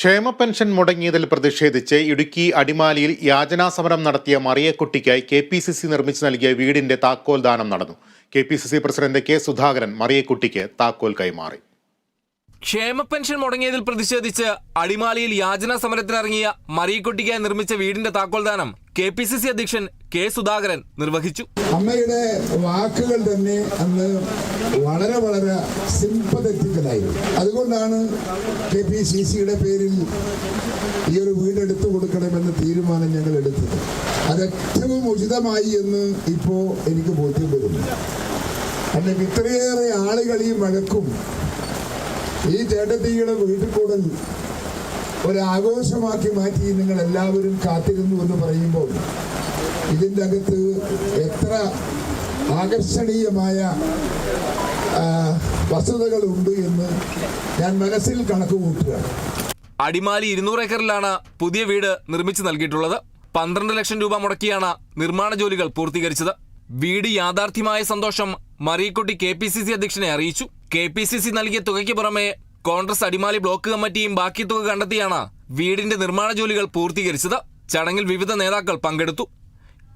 ക്ഷേമ പെൻഷൻ മുടങ്ങിയതിൽ പ്രതിഷേധിച്ച് ഇടുക്കി അടിമാലിയിൽ യാചനാ സമരം നടത്തിയ മറിയക്കുട്ടിക്കായി കെ പി സി സി നിർമ്മിച്ചു നൽകിയ വീടിന്റെ താക്കോൽ ദാനം നടന്നു. K P C C president K Sudhakaran മറിയക്കുട്ടിക്ക് താക്കോൽ കൈമാറി. ക്ഷേമ പെൻഷൻ മുടങ്ങിയതിൽ പ്രതിഷേധിച്ച് അടിമാലിയിൽ യാചനാ സമരത്തിനിറങ്ങിയ മറിയക്കുട്ടിക്കായി നിർമ്മിച്ച വീടിന്റെ താക്കോൽദാനം കെ പി സി സി അധ്യക്ഷൻ കെ സുധാകരൻ നിർവഹിച്ചു. അമ്മയുടെ വാക്കുകൾ തന്നെ അന്ന് വളരെ വളരെ സിമ്പതറ്റിക്കലായിരുന്നു അതുകൊണ്ടാണ് കെ പി സി സിയുടെ പേരിൽ ഈ ഒരു വീട് എടുത്തു കൊടുക്കണമെന്ന തീരുമാനം ഞങ്ങൾ എടുത്തത്. അത് ഏറ്റവും ഉചിതമായി എന്ന് ഇപ്പോൾ എനിക്ക് ബോധ്യം വരുന്നു. കാരണം ഇത്രയേറെ ആളുകൾ ഈ മഴക്കും ഈ ചേട്ടത്തിയുടെ വീട്ടിൽ കൂടൽ ഒരാഘോഷമാക്കി മാറ്റി നിങ്ങൾ എല്ലാവരും കാത്തിരുന്നു എന്ന് പറയുമ്പോൾ ഇതിന്റെ അകത്ത് എത്ര ആകർഷണീയമായ വസ്തുതകളുണ്ട് എന്ന് ഞാൻ മനസ്സിൽ കണക്ക് കൂട്ടുകയാണ് അടിമാലി ഇരുന്നൂറ് ഏക്കറിലാണ് പുതിയ വീട് നിർമ്മിച്ചു നൽകിയിട്ടുള്ളത്. പന്ത്രണ്ട് ലക്ഷം രൂപ മുടക്കിയാണ് നിർമ്മാണ ജോലികൾ പൂർത്തീകരിച്ചത്. വീട് യാഥാർത്ഥ്യമായ സന്തോഷം Mariyakutty K P C C അധ്യക്ഷനെ അറിയിച്ചു. കെ പി സി സി നൽകിയ തുകയ്ക്ക് പുറമെ കോൺഗ്രസ് അടിമാലി ബ്ലോക്ക് കമ്മിറ്റിയും ബാക്കി തുക കണ്ടെത്തിയാണ് വീടിന്റെ നിർമ്മാണ ജോലികൾ പൂർത്തീകരിച്ചത്. ചടങ്ങിൽ വിവിധ നേതാക്കൾ പങ്കെടുത്തു.